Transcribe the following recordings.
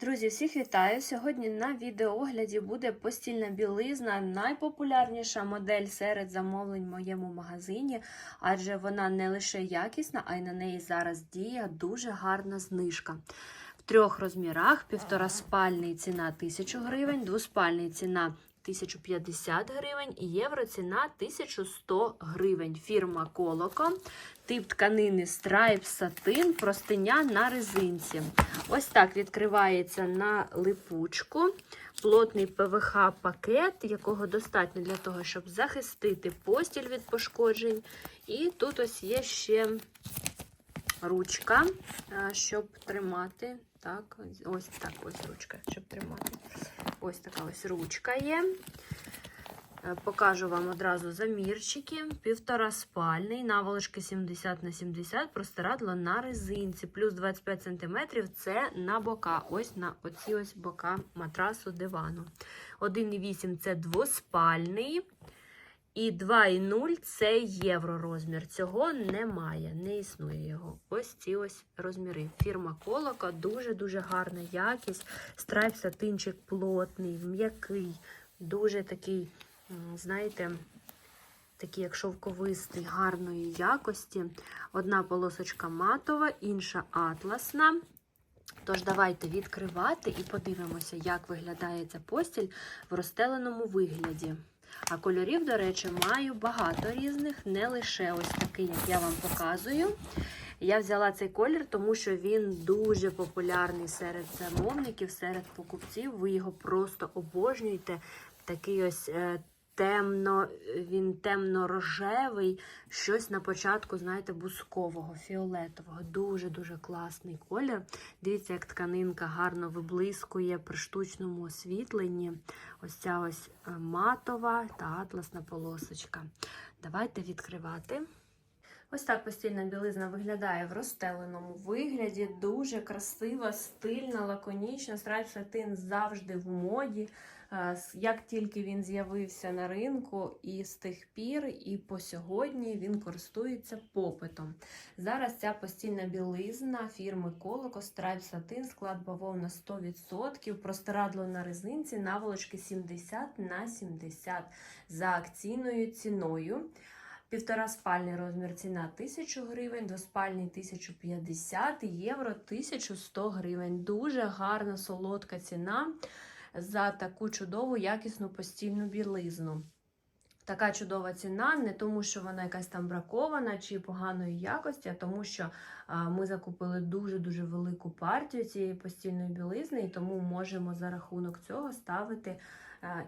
Друзі, всіх вітаю! Сьогодні на відеоогляді буде постільна білизна, найпопулярніша модель серед замовлень в моєму магазині, адже вона не лише якісна, а й на неї зараз діє дуже гарна знижка. В трьох розмірах: півтораспальний ціна 1000 гривень, двоспальний ціна 1050 гривень і євро ціна 1100 гривень. Фірма Колоко, тип тканини Stripe Satin, простиня на резинці. Ось так відкривається на липучку. Плотний ПВХ-пакет, якого достатньо для того, щоб захистити постіль від пошкоджень. І тут ось є ще ручка, щоб тримати. Так, ось так ось ручка, щоб тримати. Ось така ось ручка є. Покажу вам одразу замірчики. Півтора спальний, наволочки 70 на 70, простирадло на резинці, плюс 25 см це на бока. Ось на оці ось бока матрасу дивану. 1,8 це двоспальний. І 2,0 це євро розмір. Цього немає, не існує його. Ось ці ось розміри. Фірма Колока, дуже-дуже гарна якість. Страйп сатинчик плотний, м'який, дуже такий, знаєте, такий, як шовковистий, гарної якості. Одна полосочка матова, інша атласна. Тож, давайте відкривати і подивимося, як виглядає ця постіль в розстеленому вигляді. А кольорів, до речі, маю багато різних, не лише ось такий, як я вам показую. Я взяла цей колір, тому що він дуже популярний серед замовників, серед покупців. Ви його просто обожнюєте. Такий ось темно, він темно-рожевий, щось на початку, знаєте, бускового, фіолетового. Дуже-дуже класний колір. Дивіться, як тканинка гарно виблискує при штучному освітленні. Ось ця ось матова та атласна полосочка. Давайте відкривати. Ось так постільна білизна виглядає в розстеленому вигляді. Дуже красива, стильна, лаконічна. Страйп сатин завжди в моді. Як тільки він з'явився на ринку, і з тих пір, і по сьогодні він користується попитом. Зараз ця постільна білизна фірми Колоко, Страйп Сатин, склад бавовна 100%, простирадло на резинці, наволочки 70 на 70 за акційною ціною. Півтора спальний розмір ціна 1000 гривень, двоспальний 1050 євро 1100 гривень. Дуже гарна солодка ціна за таку чудову якісну постільну білизну. Така чудова ціна, не тому, що вона якась там бракована чи поганої якості, а тому, що ми закупили дуже-дуже велику партію цієї постільної білизни, і тому можемо за рахунок цього ставити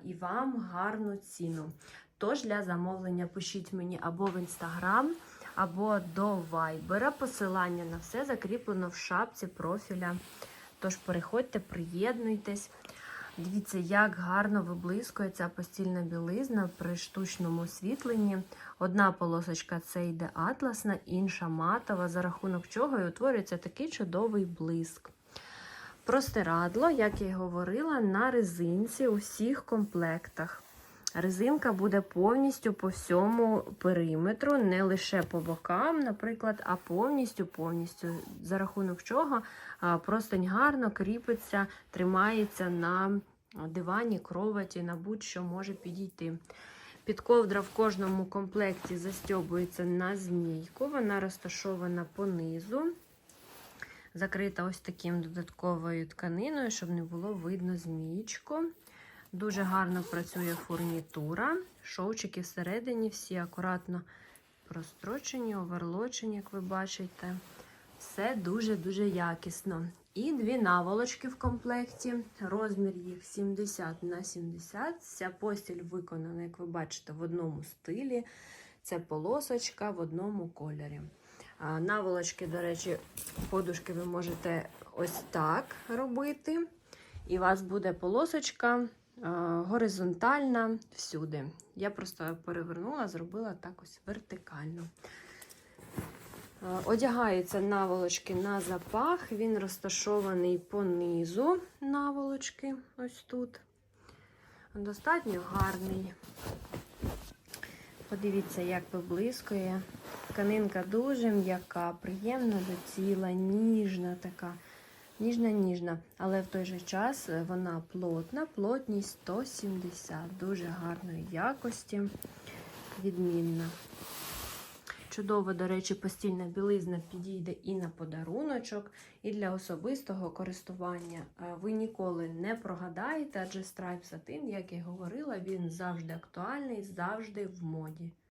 і вам гарну ціну. Тож для замовлення пишіть мені або в інстаграм, або до вайбера. Посилання на все закріплено в шапці профіля. Тож переходьте, приєднуйтесь. Дивіться, як гарно виблискує ця постільна білизна при штучному освітленні. Одна полосочка це йде атласна, інша матова, за рахунок чого і утворюється такий чудовий блиск. Простирадло, як я й говорила, на резинці у всіх комплектах. Резинка буде повністю по всьому периметру, не лише по бокам, наприклад, а повністю повністю. За рахунок чого простень гарно кріпиться, тримається на дивані, кроваті, на будь-що може підійти. Підковдра в кожному комплекті застьобується на змійку, вона розташована понизу, закрита ось таким додатковою тканиною, щоб не було видно змієчку. Дуже гарно працює фурнітура. Шовчики всередині всі акуратно прострочені, оверлочені, як ви бачите. Все дуже-дуже якісно. І дві наволочки в комплекті. Розмір їх 70 на 70. Ця постіль виконана, як ви бачите, в одному стилі. Це полосочка в одному кольорі. Наволочки, до речі, подушки ви можете ось так робити. І у вас буде полосочка горизонтальна всюди. Я просто перевернула, зробила так ось вертикально. Одягаються наволочки на запах, він розташований по низу наволочки, ось тут. Достатньо гарний. Подивіться, як виблискує. Тканинка дуже м'яка, приємна до тіла, ніжна така. Ніжна-ніжна, але в той же час е, вона плотна, плотність 170, дуже гарної якості, відмінна. Чудово, до речі, постільна білизна підійде і на подаруночок, і для особистого користування. Е, Ви ніколи не прогадаєте, адже страйп сатин, як я говорила, він завжди актуальний, завжди в моді.